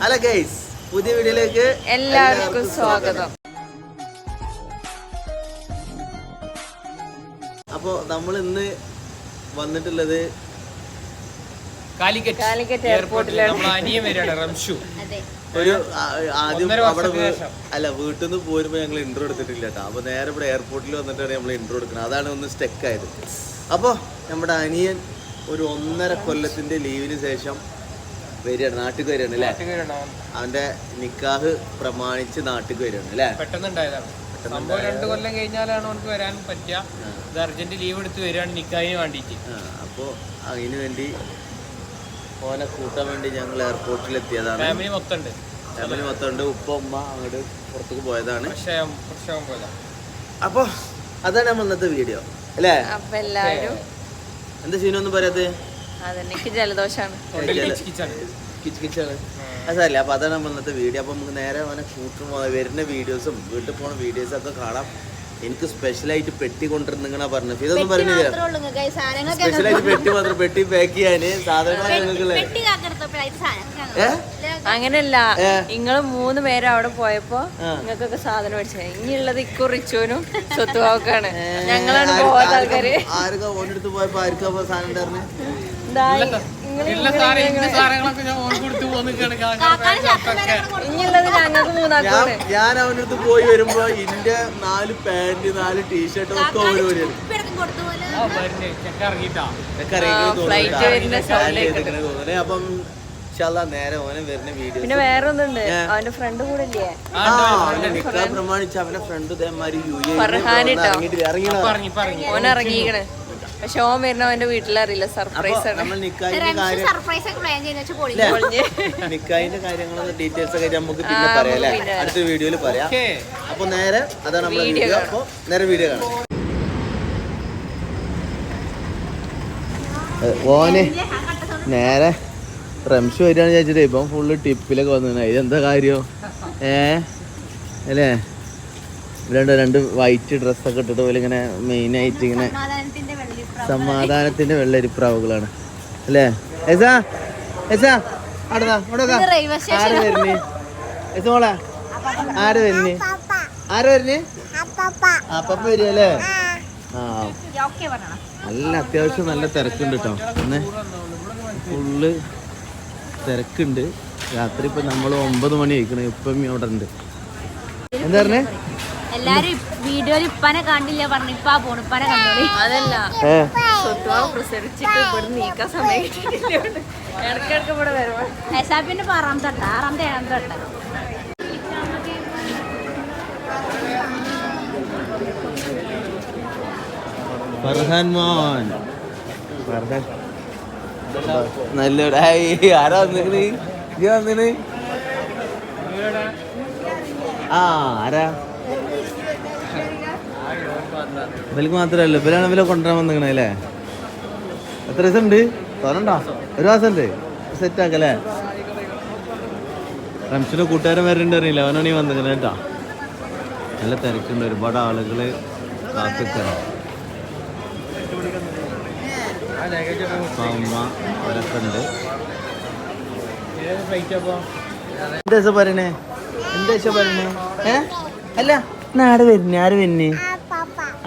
Hello guys പുതിയ വീഡിയോയിലേക്ക് എല്ലാവർക്കും സ്വാഗതം. അപ്പോ നമ്മൾ ഇന്ന് വന്നിട്ടുള്ളത് കാലിക്കറ്റ് എയർപോർട്ടിലാണ്. നമ്മൾ അനിയൻ വരികയാണ് റംഷു. ഒരു ആദ്യം അവിടെ അല്ല വീട്ടിൽ നിന്ന് പോരുമ്പോൾ ഞങ്ങൾ ഇൻട്രോ എടുത്തിട്ടില്ല കേട്ടോ അപ്പോൾ നേരെ ഇവിടെ എയർപോർട്ടിൽ വന്നിട്ടാണ് നമ്മൾ ഇൻട്രോ എടുക്കുന്നത് അതാണ് ഒന്ന് സ്റ്റെക്കായത് അപ്പോൾ നമ്മുടെ അനിയൻ ഒരു ഒന്നര കൊല്ലത്തിന്റെ ലീവിന് ശേഷം വരികയാണ് നാട്ടിൽ വരികയാണ് അല്ലേ അവന്റെ നിക്കാഹ് പ്രമാണിച്ച് നാട്ടിൽ വരികയാണ് അല്ലേ? പെട്ടെന്ന് ഉണ്ടായതാണ് സംഭവം രണ്ട് കൊല്ലം കഴിഞ്ഞാലാണ് അവർക്ക് വരാൻ പറ്റുക. ഇത് അർജന്റ് ലീവ് എടുത്ത് വരികയാണ് നിക്കാഹിന് വേണ്ടിയിട്ട്. അപ്പോൾ അതിന് വേണ്ടി ഓനെ കൂട്ടാൻ വേണ്ടി ഞങ്ങൾ എയർപോർട്ടിൽ എത്തിയതാണ് ഫാമിലി മൊത്തം ഉണ്ട് ഫാമിലി മൊത്തം ഉണ്ട് ഉപ്പ ഉമ്മ അങ്ങോട്ട് പുറത്തേക്ക് പോയതാണ്. അപ്പൊ അപ്പോൾ അതാണ് നമ്മൾ ഇന്നത്തെ വീഡിയോ അല്ലേ എന്താ സീനൊന്നും പറയാത്തത്? കിച്ചാണ്. അതല്ല അപ്പൊ അതാണ് നമ്മൾ ഇന്നത്തെ വീഡിയോ. അപ്പൊ നമുക്ക് നേരെ അവനെ കൂട്ടും വരുന്ന വീഡിയോസും വീട്ടിൽ പോണ വീഡിയോസും ഒക്കെ കാണാം. എനിക്ക് സ്പെഷ്യലായിട്ട് പെട്ടി കൊണ്ടിരുന്നാ പറഞ്ഞത്. ഇതൊന്നും പറഞ്ഞില്ല. സ്പെഷ്യലായിട്ട് പെട്ടി മാത്രം പെട്ടി പാക്ക് ചെയ്യാന് സാധനങ്ങളൊക്കെ നിങ്ങൾക്കുള്ളത് ഏ? അങ്ങനെയല്ല ഏ. നിങ്ങൾ മൂന്ന് പേരും അവിടെ പോയപ്പോ. നിങ്ങൾക്കൊക്കെ സാധനം മേടിച്ചത് ഇനിയുള്ളത് ഇക്കു സ്വത്ത് സ്വത്തുവാക്കാണ്. ഞങ്ങളാണ് പോകാത്ത ആൾക്കാര് ആർക്കാ ഓനെടുത്ത് പോയപ്പോ ആർക്കാ സാധനം ഉണ്ടായിരുന്നെ? ഞാൻ ഇനിയുള്ളത് ഞങ്ങൾക്ക് മൂന്നാക്കാണ് അവനടുത്ത് പോയി വരുമ്പോ ഇന്റെ നാല് പാന്റ് നാല് ടീഷർട്ട് ഒക്കെ ഓരോ വരുന്ന. തോന്നുന്നത് അപ്പം നേരെ ഓനെ വരുന്ന വീഡിയോ പിന്നെ വേറെ ഒന്നുണ്ട് അവന്റെ ഫ്രണ്ട് കൂടെ ഇല്ലേ? പ്രമാണിച്ച് അവന്റെ ഫ്രണ്ട് ഇതേമാതിരി ഓൻ ഇറങ്ങിക്കണ് പക്ഷെ ഓൻ വരുന്ന അവന്റെ വീട്ടിലറിയില്ല സർപ്രൈസ് ആണ്. സർപ്രൈസ് ഒക്കെ പ്ലാൻ ചെയ്യുന്ന? പൊളിഞ്ഞ്. നിക്കാഹിന്റെ ഡീറ്റെയിൽസ് ഒക്കെ നമുക്ക് പിന്നെ പറയാം അല്ലേ? അടുത്ത വീഡിയോയിൽ പറയാം. ഓക്കേ. അപ്പൊ നേരെ അതാണ് നമ്മുടെ വീഡിയോ. അപ്പൊ നേരെ വീഡിയോ കാണാം. ഓന് നേരെ റംഷു വരികയാണ് ചേച്ചിട്ട് ഇപ്പം ഫുള്ള് ടിപ്പിലൊക്കെ വന്നു ഇതെന്താ കാര്യം? ഏ? അല്ലേ? രണ്ട് രണ്ട് വൈറ്റ് ഡ്രസ്സൊക്കെ ഇട്ടിട്ട് പോലെ ഇങ്ങനെ മെയിനായിട്ട് ഇങ്ങനെ സമാധാനത്തിന്റെ വെള്ളി സമാധാനത്തിന്റെ വെള്ളരിപ്രാവുകളാണ്. അല്ലേ? എസാ? എസാ? അടതാ ആര് വരുന്നേ? എസ് മോളെ ആര് വരുന്നേ? ആര് വരുന്നേ? അപ്പപ്പ വരികയല്ലേ ആ. ഓക്കെ പറഞ്ഞോ നല്ല അത്യാവശ്യം നല്ല തിരക്കുണ്ട് കേട്ടോ ഇന്ന് ഫുള്ള് തിരക്കുണ്ട്. രാത്രി ഇപ്പൊ നമ്മൾ ഒമ്പത് മണി കഴിക്കണേ ഇപ്പം അവിടെ ഉണ്ട് എന്താ പറഞ്ഞേ? എല്ലാരും വീഡിയോയിൽ ഇപ്പനെ കണ്ടില്ല പറഞ്ഞു ഇപ്പാ പോണു ഇപ്പനെ കണ്ടോളി. അതല്ല പ്രസരിച്ചിട്ട് ഇവിടെ നീക്കാൻ സമയം ഇവിടെ ആറാം തൊട്ട ആറാമത്തെ ഏഴാം തൊട്ട ഫർഹാൻ മോൻ. ഫർഹാൻ. നല്ലൊരു ഹായ് ആരാ വന്നിക്കണ്? ഇജ്ജ് വന്നിന് ആ ആരാ? ഇവർക്ക് മാത്രമല്ല ഇവരാണ് ഇവരെ കൊണ്ടുവരാൻ വന്നിരിക്കണേ അല്ലേ? എത്ര ദിവസം ഉണ്ട്? തോന്നണ്ടോ ഒരു മാസം ഉണ്ട്. സെറ്റ് ആക്കല്ലേ? റംസിന്റെ കൂട്ടുകാരൻ വരുന്നുണ്ട് അറിയില്ല. അവനാണ് ഈ വന്നിരിക്കണേ കേട്ടോ. നല്ല തിരക്കുണ്ട്. ഒരുപാട് ആളുകൾ കാത്തിക്കണം എന്താ പറയണേ എന്താ പറയണേ ഏ? അല്ല നാട് വരുന്നേ? ആര് വരുന്നേ?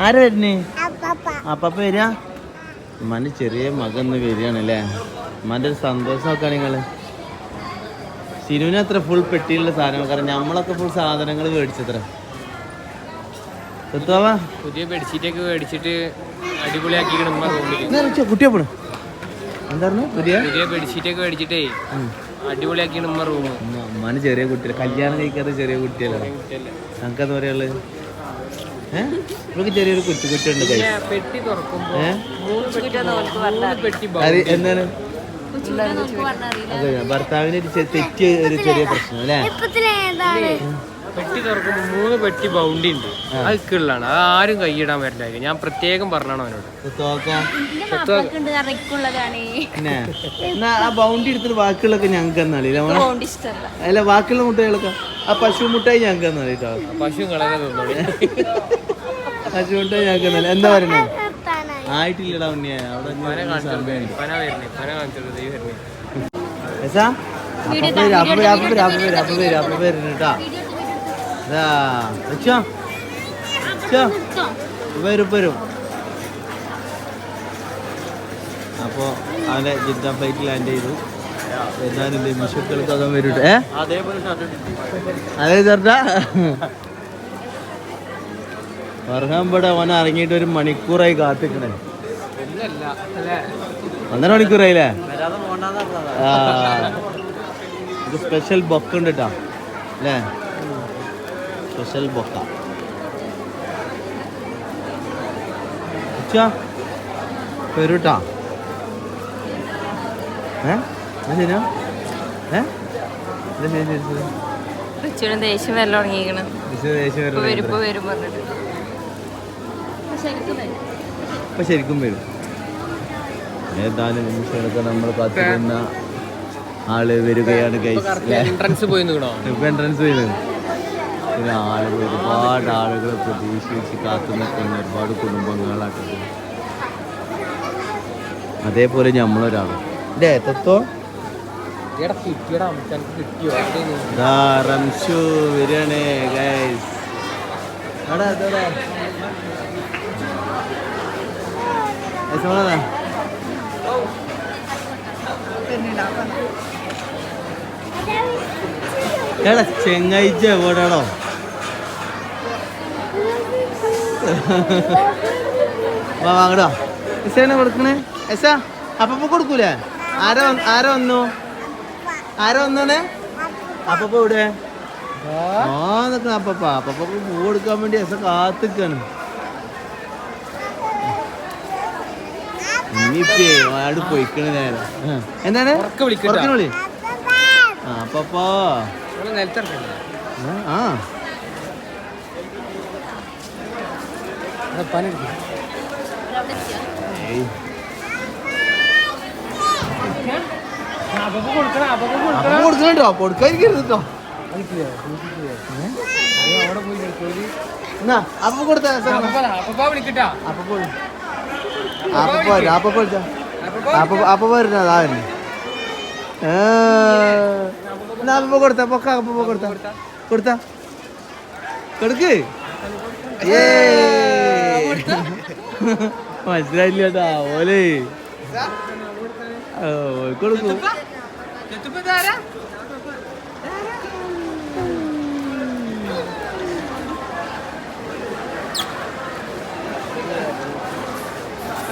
ആര് വരുന്നേ? അപ്പപ്പ. വരിക ഉമ്മാന്റെ ചെറിയ മകൻ ഇന്ന് വരികയാണല്ലേ? ഉമ്മാന്റെ ഒരു സന്തോഷം നിങ്ങൾ. സിനുവിന് അത്ര ഫുൾ പെട്ടിയുള്ള സാധനങ്ങൾ. കാരണം നമ്മളൊക്കെ ഫുൾ സാധനങ്ങൾ മേടിച്ചത്ര. പുതിയ ബെഡ്ഷീറ്റ് ഒക്കെ മേടിച്ചിട്ട് അടിപൊളിയാക്കി കുട്ടിയെ പോണു എന്തായിരുന്നു? പുതിയ? പുതിയ ബെഡ്ഷീറ്റ് ഒക്കെ മേടിച്ചിട്ടേ അടിപൊളിയാക്കിയാണ് ഉമ്മ റൂം ഉമ്മാന് ചെറിയ കുട്ടിയല്ല. കല്യാണം കഴിക്കാത്ത ചെറിയ കുട്ടിയല്ലേ? ഞങ്ങൾക്കത് പറയുള്ളത് ഏഹ് ഇവർക്ക് ചെറിയൊരു കൊച്ചു കുട്ടിയുണ്ട് കൈ. പെട്ടി തുറക്കുമ്പോൾ എന്താണ്? ഭർത്താവിന് ഒരു തെറ്റ് ഒരു ചെറിയ പ്രശ്നം അല്ലേ? പെട്ടി തുറക്കുമ്പോൾ മൂന്ന് പെട്ടി ബൗണ്ടി ഉണ്ട്. അത് ഇക്കുള്ളതാണ്. അത് ആരും കൈയിടാൻ വരില്ല ഞാൻ പ്രത്യേകം പറഞ്ഞാണ് അവനോട്. ആ ബൗണ്ടി എടുത്തിട്ട് ബാക്കിയുള്ളൊക്കെ ഞങ്ങൾക്ക് എന്നാളി അല്ല ബാക്കിയുള്ള മുട്ടകളൊക്കെ. ആ പശു മുട്ടായി ഞങ്ങൾക്ക് കേട്ടോ. പശു കളയാൻ തോന്നുന്നു മുട്ടായി ഞങ്ങൾക്ക് നല്ല എന്താ പറയണേ? ആയിട്ടില്ലടാ ഉണ്ണിയ. അവിടെ അപ്പൊ വരും, അപ്പൊ വരും, അപ്പൊ വരും, അപ്പൊ വരും, അപ്പൊ വരും, അപ്പൊ വരും കേട്ടാ. ഇതാ വെച്ചോ വെച്ചോ വരും വരും. അപ്പോൾ അവനെ ജിദ്ദ ഫ്ലൈറ്റ് ലാൻഡ് ചെയ്തു. എന്നാലും വിഷുക്കൾക്കൊക്കെ വരും ഏ? അതെ വർഹാമ്പടെ അവൻ ഇറങ്ങിയിട്ട് ഒരു മണിക്കൂറായി കാത്തിക്കണേ. ഒന്നര മണിക്കൂറായില്ലേ? ഇത് സ്പെഷ്യൽ ബൊക്ക ഉണ്ട് കേട്ടോ അല്ലേ? Special bouquet. ഉച്ച വരൂട്ടാ ഏ? അത് ശരിയാ? ഏ? ദേഷ്യം വരല തുടങ്ങിയിരിക്കണ് ഇത് ദേശീയ ഇപ്പൊ വരവ് വരും വരും പറഞ്ഞിട്ട്. ഇപ്പൊ ശരിക്കും വരും. ഏതാനും നിമിഷങ്ങളൊക്കെ നമ്മൾ കാത്തിരുന്ന ആൾ വരികയാണ് എൻട്രൻസ് പോയി ഇപ്പൊ എൻട്രൻസ് പിന്നെ ആളുകൾ ഒരുപാട് ആളുകൾ പ്രതീക്ഷിച്ച് കാത്തു നിൽക്കുന്ന ഒരുപാട് കുടുംബങ്ങളായിട്ട് അതേപോലെ നമ്മളൊരാൾ ഇല്ലേ തത്വം കിട്ടിയോ? എവിടെയാണ്? ദാ റംഷു വരികയാണ് ഗൈസ് എടാ ചെങ്ങായിച്ച എവിടെയാണോ? വാ വാങ്ങടാ എസാണ് കൊടുക്കണേ? എസാ അപ്പപ്പ കൊടുക്കൂലേ? ആരാ ആരാ വന്നു? ആരാ വന്നേ അപ്പപ്പ ഇവിടെ ആ നിക്കണ അപ്പപ്പ. അപ്പപ്പ പൂ കൊടുക്കാൻ വേണ്ടി എസ കാത്തിക്കാണ്. ഇനിയിപ്പേ ആട് പൊയ്ക്കണ നേരം എന്താണ്? വിളി. ആ നിലത്തിറക്കണ്ടേ ആ. അപ്പൊ കൊടുക്കണം അപ്പൊ കൊടുക്കാതിരിക്കരുത് അവിടെ പോയി അപ്പ കൊടുത്ത അപ്പൊ വിളിക്കട്ടാ അപ്പപ്പ വിളി. അപ്പപ്പ വരും അപ്പപ്പ വിളിച്ചാ അപ്പൊ അപ്പൊ വരുന്ന അതാ വരുന്നു ഏ. എന്നാ അപ്പൊ കൊടുത്ത? പൊക്ക അപ്പൊ കൊടുത്ത? കൊടുത്ത? കൊടുക്ക്. മനസ്സിലായില്ല കേട്ടാ ഓലേ. കൊടുക്കൂ.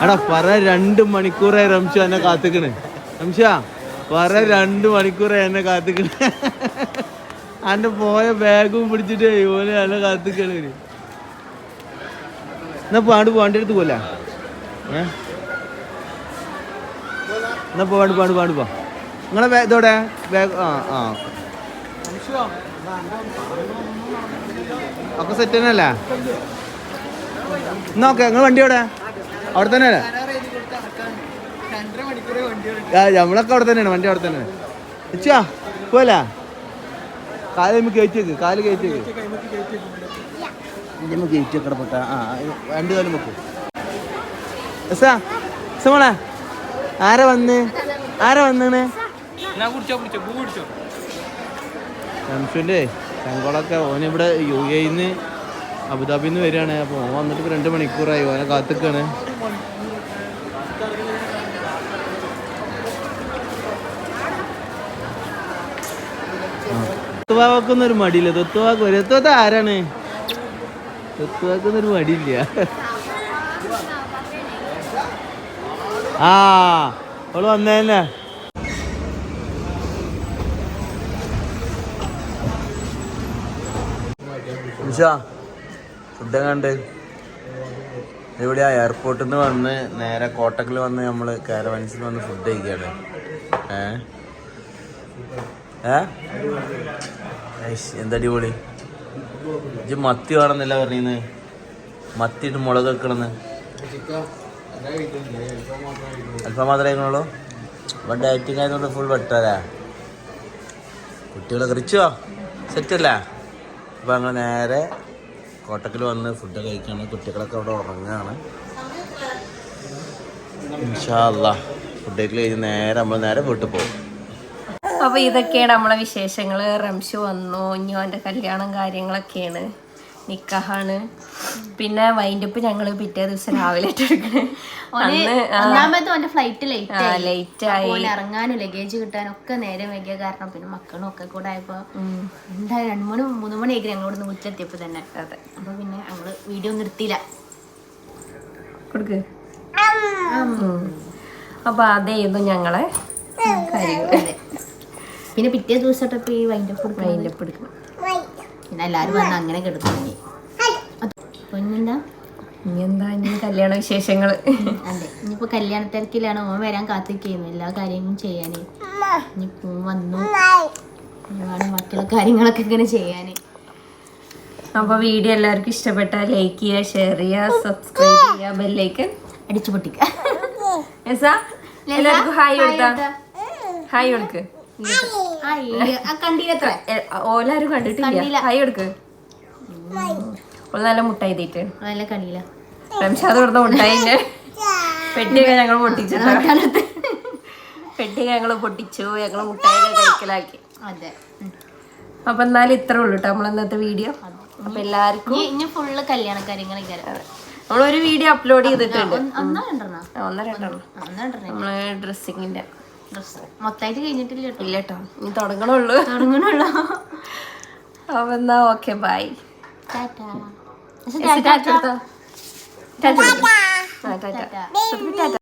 എടാ പറ രണ്ട് മണിക്കൂറായി റംഷു എന്നെ കാത്തിക്കണ്. റംഷ പറ രണ്ട് മണിക്കൂറായി എന്നെ കാത്തിക്കണ്. അന്റെ പോയ ബാഗും പിടിച്ചിട്ട് ഓന് എന്നെ കാത്തിക്കണ്. എന്നാ പാണ്ട് പാണ്ടി എടുത്ത് പോലെ ഏ? എന്നാ പാണ്ട് പാണ്ട് പാണ്ട് പോ നിങ്ങളെ ഇതോടെ? ബാഗ് ആ ആ. ഒക്കെ സെറ്റ് തന്നെ അല്ലേ എന്നാ ഓക്കെ നിങ്ങൾ വണ്ടി എവിടെ? അവിടെ തന്നെ നമ്മളൊക്കെ അവിടെ തന്നെയാണ് വണ്ടി അവിടെ തന്നെയാണ് ഇച്ചാ പോല കാൽ നമുക്ക് കയറ്റി വെക്ക് കാൽ കയറ്റിയേക്ക് നമുക്ക് കയറ്റി വെക്കട പൊട്ട ആ രണ്ട് കാലം വെക്കും. എസാ എസാ മോളെ ആരാ വന്ന്? ആരാ വന്നേ ഞാൻ കുടിച്ചോ കുടിച്ചോ പൂ കുടിച്ചോ. റംഷുന്റെ ശങ്കളൊക്കെ ഓനിവിടെ യു എന്ന് അബുദാബിയിൽ നിന്ന് വരികയാണ്. അപ്പോൾ ഓൻ വന്നിട്ട് ഇപ്പൊ രണ്ട് മണിക്കൂറായി ഓനെ കാത്തിക്കാണ്. തെത്തുവാക്കൊന്നൊരു മടിയില്ല. തൊത്തുവാക്ക് വരും. തെത്തുവത്ത് ആരാണ്? തൊത്തുവാക്കുന്നൊരു മടിയില്ല. ആ അവൾ വന്നേ ഫുഡ് ഫുഡ് കണ്ട് ആ എയർപോർട്ടിൽ നിന്ന് വന്ന് നേരെ കോട്ടക്കിൽ വന്ന് നമ്മൾ കാരവൻസിൽ വന്ന് ഫുഡ് കഴിക്കുകയാണ് ഏ? ഏ? ഐഷ്, എന്താ അടിപൊളി? ഇജ്ജ് മത്തി വേണമെന്നല്ല പറഞ്ഞിന്ന്? മത്തിയിട്ട് മുളക് വെക്കണമെന്ന് അല്പം മാത്രമേ കഴിക്കണുള്ളൂ? അപ്പൊ ഡയറ്റിംഗ് ആയതുകൊണ്ട് ഫുൾ വെട്ടല്ലേ കുട്ടികളെ കറിച്ചോ സെറ്റല്ലേ അപ്പം ഞങ്ങൾ നേരെ കോട്ടക്കിൽ വന്ന് ഫുഡ് കഴിക്കുകയാണ് കുട്ടികളൊക്കെ അവിടെ ഉറങ്ങുകയാണ് ഇൻഷാല്ല ഫുഡ് കഴിഞ്ഞ് നേരെ നമ്മൾ നേരെ വീട്ടിൽ പോകും. അപ്പോൾ ഇതൊക്കെയാണ് നമ്മളെ വിശേഷങ്ങൾ റംഷു വന്നു. ഇനി അവന്റെ കല്യാണം കാര്യങ്ങളൊക്കെയാണ്. നിക്കാഹാണ്. പിന്നെ വൈൻഡപ്പ് ഞങ്ങൾ പിറ്റേ ദിവസം രാവിലെ ഫ്ലൈറ്റ് ലേറ്റ് ആയി. ലേറ്റ് ആയി. ഓന് ഇറങ്ങാനും ലഗേജ് കിട്ടാനും ഒക്കെ നേരെ വൈകിയ കാരണം പിന്നെ മക്കളും ഒക്കെ കൂടെ ആയപ്പോ എന്തായാലും രണ്ടു മണി മൂന്ന് മണിയായിരിക്കും ഞങ്ങളോട് വീട്ടിലെത്തിയപ്പോ തന്നെ. അതെ. അപ്പൊ പിന്നെ ഞങ്ങൾ വീഡിയോ നിർത്തിയില്ല കൊടുക്ക്. അപ്പൊ അതായിരുന്നു ഞങ്ങളെ പിന്നെ പിറ്റേ ദിവസം ഈ വൈൻഡപ്പ് വൈൻഡപ്പ് എടുക്കണം. പിന്നെ എല്ലാരും വന്ന് അങ്ങനെ കിടക്കുന്നു പൊന്നെന്താ? ഇനി എന്താ ഇനി കല്യാണ വിശേഷങ്ങൾ. അതെ. ഇനിയിപ്പോ കല്യാണ തിരക്കിലാണ് ഓൻ വരാൻ കാത്തിരിക്കുന്നു. എല്ലാ കാര്യങ്ങളും ചെയ്യാനേ. ഇനിയിപ്പോ വന്നു. ഒരുപാട് ബാക്കിയുള്ള കാര്യങ്ങളൊക്കെ ഇങ്ങനെ ചെയ്യാന്. അപ്പൊ വീഡിയോ എല്ലാവർക്കും ഇഷ്ടപ്പെട്ടാൽ ലൈക്ക് ചെയ്യുക ഷെയർ ചെയ്യുക സബ്സ്ക്രൈബ് ചെയ്യുക ബെല്ലേക്ക് അടിച്ചു പൊട്ടിക്കാം. എല്ലാവർക്കും ഹായ് കൊടുത്താ. ഹായ് കൊടുക്ക് കണ്ടീരത്ര എ- ഓലാരും കണ്ടിട്ടില്ല. എടുക്ക്. ഓൾ നല്ല മുട്ടായി തീറ്റ് നല്ല കണ്ടില്ല. റംഷാദ് കൊടുത്ത മുട്ടായിന്റെ പെട്ടിയൊക്കെ ഞങ്ങൾ പൊട്ടിച്ചു പെട്ടിയൊക്കെ ഞങ്ങൾ പൊട്ടിച്ചു. ഞങ്ങൾ കഴിക്കലാക്കി. അതെ. അപ്പൊ എന്നാലും ഇത്രേ ഉള്ളൂ കേട്ടോ നമ്മൾ ഇന്നത്തെ വീഡിയോ. അപ്പൊ എല്ലാവർക്കും ഇനി ഫുള്ള് കല്യാണ കാര്യങ്ങളൊക്കെ നമ്മൾ ഒരു വീഡിയോ അപ്ലോഡ് ചെയ്തിട്ടുണ്ട്. ഒന്നര നമ്മൾ ഡ്രസ്സിങ്ങിന്റെ ഡ്രസ് മൊത്തമായിട്ട് കഴിഞ്ഞിട്ടില്ല കേട്ടോ. ഇല്ല കേട്ടോ ഇനി തുടങ്ങണുള്ളൂ. തുടങ്ങണുള്ളൂ. അപ്പൊ എന്നാ ഓക്കെ ബൈ. ടാറ്റാ. ടാറ്റ.